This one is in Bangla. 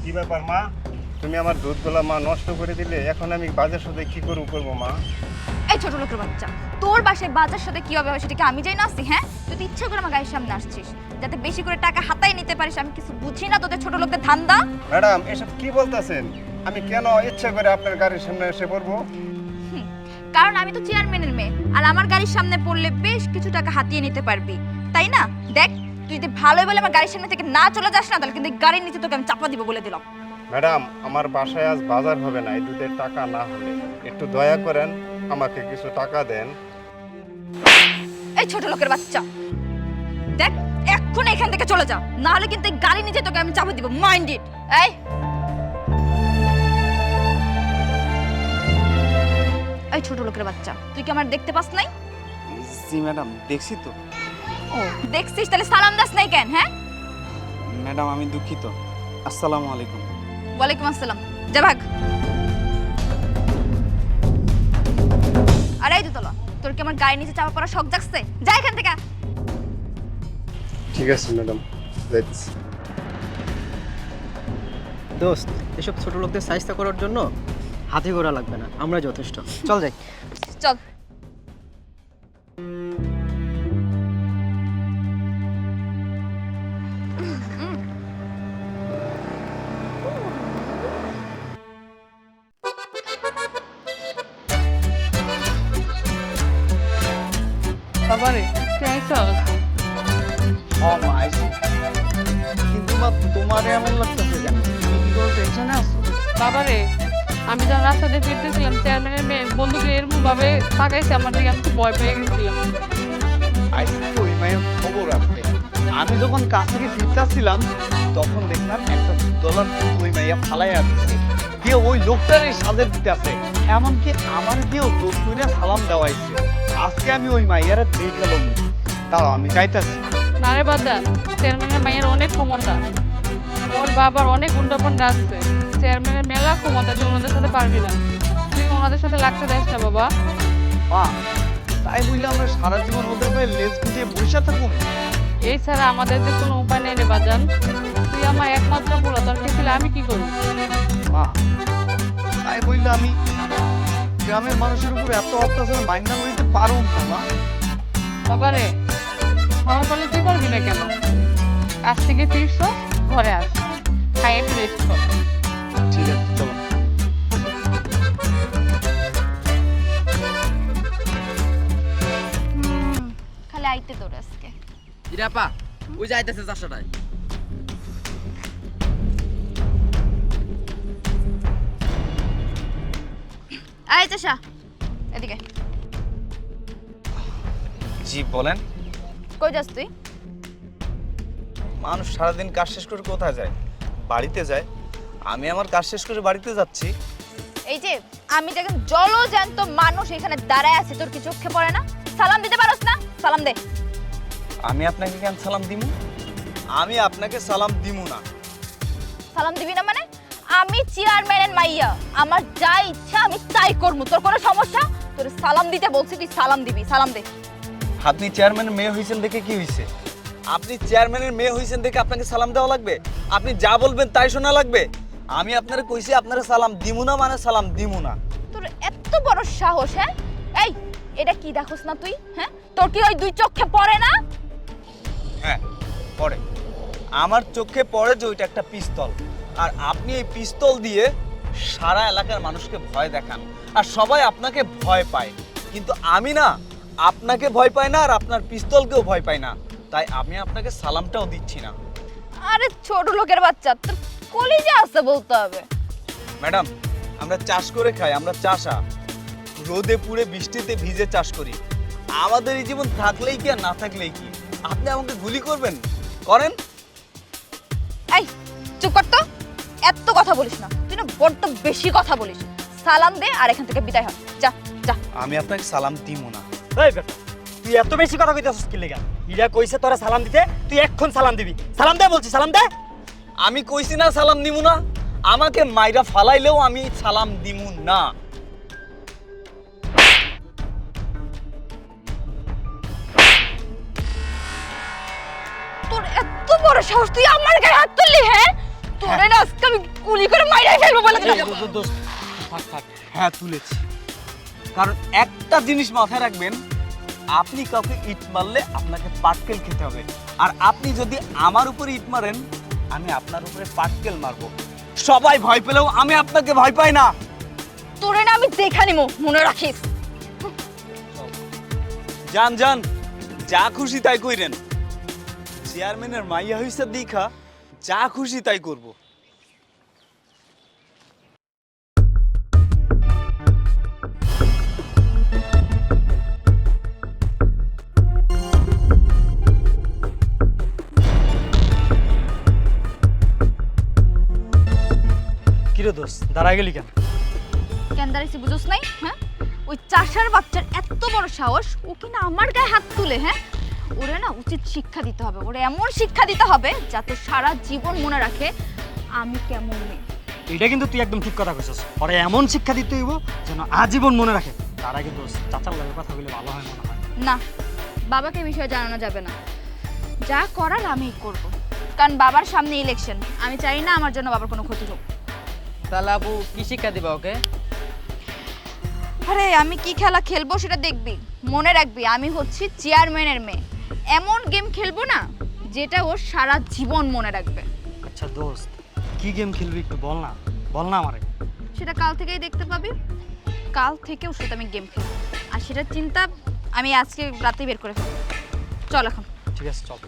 কি ব্যাপার মা? তুমি আমার দুধগুলা মা নষ্ট করে দিলে এখন আমি বাজার সাথে কি করব করব মা? এই ছোট লোকের বাচ্চা তোর বাসায় বাজার সাথে কি হবে সেটা কি আমি যাই না আসছি হ্যাঁ? তুই তো ইচ্ছা করে আমার গায়ের সামনে আসছিস যাতে বেশি করে টাকা হাতায় নিতে পারিস আমি কিছু বুঝি না তোদের ছোট লোকদের ধান্দা। ম্যাডাম এসব কি বলতেছেন? আমি কেন ইচ্ছা করে আপনার গাড়ির সামনে এসে পড়ব? কারণ আমি তো চেয়ারম্যানের মেয়ে আর আমার গাড়ির সামনে পড়লে বেশ কিছু টাকা হাতিয়ে নিতে পারবি। তাই না? দেখ তুই যদি ভালোই বলে আমার গাড়ির সামনে থেকে না চলে যাস না তাহলে কিন্তু গাড়ির নিচে তোকে আমি চাপা দিব বলে দিলাম। ম্যাডাম আমার বাসায় আজ বাজার হবে না এই দুধের টাকা না হলে। একটু দয়া করেন আমাকে কিছু টাকা দেন। এই ছোট লোকের বাচ্চা। দেখ এখন এখান থেকে চলে যা। না হলে কিন্তু এই গাড়ি নিচে তোকে আমি চাপা দিব। মাইন্ড ইট এই এই ছোট লোকের বাচ্চা তুই কি আমার দেখতে পাস নাই? জি ম্যাডাম দেখছি তো। ও দেখছিস? তাহলে সালাম দাস নাই কেন হ্যাঁ? ম্যাডাম আমি দুঃখিত। আসসালামু আলাইকুম। ওয়ালাইকুম আসসালাম। যা ভাগ। আরে এই দুতলা তোর কি আমার গায়ের নিচে চাপা পড়া শখ জাগছে? যা এখান থেকে। ঠিক আছে ম্যাডাম। যাইতেছি। দোস্ত এসব ছোট লোকদের সাহায্য করার জন্য হাতে গোড়া লাগবে না আমরা যথেষ্ট। চল যাই। চল। বাবারে কিন্তু মা তোমারে এমন লাগতেছে কেন তুমি কি কোনো টেনশনে আছো বাবারে আমি যখন রাস্তা দিয়ে ফিরতেছিলাম চেয়ারম্যানের মেয়ে বন্ধুকে এরকম ভাবে তাকাইছে আমার দিকে আমি ভয় পেয়ে গেছিলাম। ওই মায়ের খবর আছে। আমি যখন কাছ থেকে ফিরতেছিলাম তখন দেখলাম একটা ডলার ওই মাইয়া ফালাই আসছে দিয়ে ওই লোকটার এই সাজের দিতে আছে এমনকি আমার দিয়েও লোক কইরা সালাম দেওয়াইছে। আজকে আমি ওই মাইয়ারে দেখলাম তাও আমি যাইতাছি। না রে বাদা চেয়ারম্যানের মায়ের অনেক ক্ষমতা। ওর বাবার অনেক উন্নপন আছে। চেয়ারম্যানের মেলা ক্ষমতা তুই ওনাদের সাথে পারবি না। তুই ওনাদের সাথে লাগতে দেস না বাবা। মা তাই বললে আমরা সারা জীবন ওদের পায়ে লেজ গুটিয়ে বসে থাকুন। এই ছাড়া আমাদের যে কোনো উপায় নেই রে বাজান। তুই আমার একমাত্র পোলা তোর কে আমি কি করব? মা তাই বললে আমি গ্রামের মানুষের উপর এত অত্যাচার মাইন্ডা করিতে পারব না মা। বাবারে আমার বলে তুই করবি না কেন? আজ থেকে ফিরছ ঘরে আস। খাই একটু রেস্ট কর আইতে তোর আজকে। ইরাপা ওই যাইতেছে চারশোটায় আয় চাষা এদিকে। জি বলেন। কই যাস তুই? মানুষ সারাদিন কাজ শেষ করে কোথায় যায়? বাড়িতে যায়। আমি আমার কাজ শেষ করে বাড়িতে যাচ্ছি। এই যে আমি দেখেন জলজ্যান্ত মানুষ এখানে দাঁড়ায় আছে তোর কি চোখে পড়ে না? সালাম দিতে পারোস না? সালাম দে। আমি আপনাকে কেন সালাম দিমু? আমি আপনাকে সালাম দিমু না। সালাম দিবি না মানে? আমি চেয়ারম্যানের মাইয়া। আমার যা ইচ্ছা আমি তাই করব। তোর কোনো সমস্যা? তোর সালাম দিতে বলছি তুই সালাম দিবি। সালাম দে। আপনি চেয়ারম্যানের মেয়ে হয়েছেন দেখে কি হয়েছে আপনি চেয়ারম্যানের মেয়ে হয়েছেন দেখে আপনাকে সালাম দেওয়া লাগবে? আপনি যা বলবেন তাই শোনা লাগবে? আমি আপনারা কইছি আপনারা সালাম দিমু না মানে সালাম দিমু না। তোর এত বড় সাহস হ্যাঁ? এই এটা কি দেখোস না তুই হ্যাঁ? তোর কি ওই দুই চোখে পড়ে না? হ্যাঁ পড়ে। আমার চোখে পড়ে যে ওইটা একটা পিস্তল। আর আপনি এই পিস্তল দিয়ে সারা এলাকার মানুষকে ভয় দেখান। আর সবাই আপনাকে ভয় পায়। কিন্তু আমি না আপনাকে ভয় পাই না আর আপনার পিস্তলকেও ভয় পাই না। তাই আমি আপনাকে সালামটাও দিচ্ছি না। আরে ছোট লোকের বাচ্চা তোর কলিজা আছে বলতে হবে। ম্যাডাম আমরা চাষ করে খাই আমরা চাষা। রোদে পুড়ে বৃষ্টিতে ভিজে চাষ করি। আমাদের এই জীবন থাকলেই কি আর না থাকলেই কি? আপনি আমাকে গুলি করবেন? করেন। এই চুপ কর তো। এত কথা বলিস না। তুই না বড্ড বেশি কথা বলিস। সালাম দে আর এখান থেকে বিদায় হ। যা যা। আমি আপনাকে সালাম দিব না। এই বেটা তুই এত বেশি কথা কইতাছিস কি লেগা? ইরা কইছে তোরা সালাম দিতে তুই এখন সালাম দিবি। সালাম দে বলছি সালাম দে। আমি কইছি না সালাম দিমু না। আমাকে মাইরা ফালাইলেও আমি সালাম দিমু না। সাহস তুই আমার গায়ে হাত তুললি হ্যাঁ? তোরে না আজকে আমি গুলি করে মাইরাই ফেলব বলে দিলাম। দো- দো- দোস্ত, থাক, থাক। হ্যাঁ তুলেছি। কারণ একটা জিনিস মাথায় রাখবেন আপনি কাউকে ইট মারলে আপনাকে পাটকেল খেতে হবে। আর আপনি যদি আমার উপরে ইট মারেন আমি আপনার উপরে পাটকেল মারবো। সবাই ভয় পেলেও আমি আপনাকে ভয় পাই না। তোরে না আমি দেখা নিমো মনে রাখিস। যান যান যা খুশি তাই কইরেন। চেয়ারম্যানের মাইয়া হইছে দেখা যা খুশি তাই করব। কিরে দোষ দাঁড়ায় গেলি কেন? কেন দাঁড়িয়েছি বুঝোস নাই হ্যাঁ? ওই চাষার বাচ্চার এত বড় সাহস ও কিনা আমার গায়ে হাত তুলে হ্যাঁ? ওরে না উচিত শিক্ষা দিতে হবে ওরে এমন শিক্ষা দিতে হবে যাতে সারা জীবন মনে রাখে আমি কেমন মেয়ে। এটা কিন্তু তুই একদম ঠিক কথা কইছস। পরে এমন শিক্ষা দিতে হইব যেন আজীবন মনে রাখে। তার আগে দোষ চাচার লাগে কথা বলে ভালো হয় মনে হয়। না বাবাকে বিষয়ে জানানো যাবে না। যা করার আমি করব। কারণ বাবার সামনে ইলেকশন আমি চাই না আমার জন্য বাবার কোনো ক্ষতি হোক। তাহলে আপু কি শিক্ষা দিবা ওকে? আরে আমি কি খেলা খেলব সেটা দেখবি মনে রাখবি। আমি হচ্ছি চেয়ারম্যানের মেয়ে। এমন গেম খেলব না যেটা ও সারা জীবন মনে রাখবে। আচ্ছা দোস্ত কি গেম খেলবি একটু বল না বল না আমারে। সেটা কাল থেকেই দেখতে পাবি। কাল থেকেও সেটা সাথে আমি গেম খেলব। আর সেটার চিন্তা আমি আজকে রাতে বের করে ফেলব। চল এখন। ঠিক আছে চল।